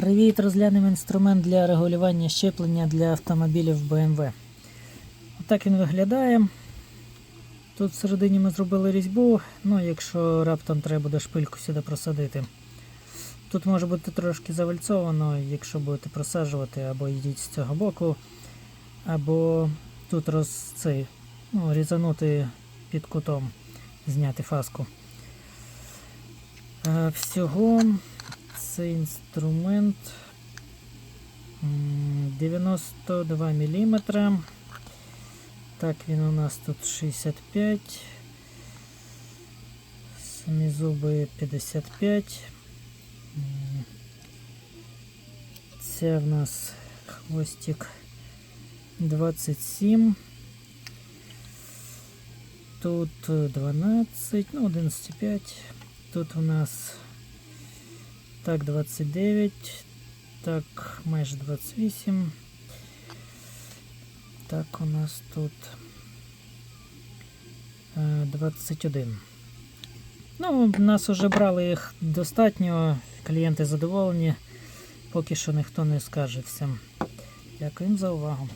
Привіт, розглянемо інструмент для регулювання щеплення для автомобілів BMW. Отак він виглядає. Тут всередині ми зробили різьбу, ну якщо раптом треба буде шпильку сюди просадити. Тут може бути трошки завальцовано, якщо будете просаджувати, або йдіть з цього боку, або тут роз, цей, ну, різанути під кутом, зняти фаску. Е, Всього цей інструмент м, 92 мм. Так, він у нас тут 65. Самі зуби 55. М, Це в нас хвостик 27. Тут е, 12, ну 11,5. Тут у нас так 29, так майже 28. Так, у нас тут е, 21. Ну, в нас вже брали їх достатньо, клієнти задоволені. Поки що ніхто не скаже всім. Дякую за увагу.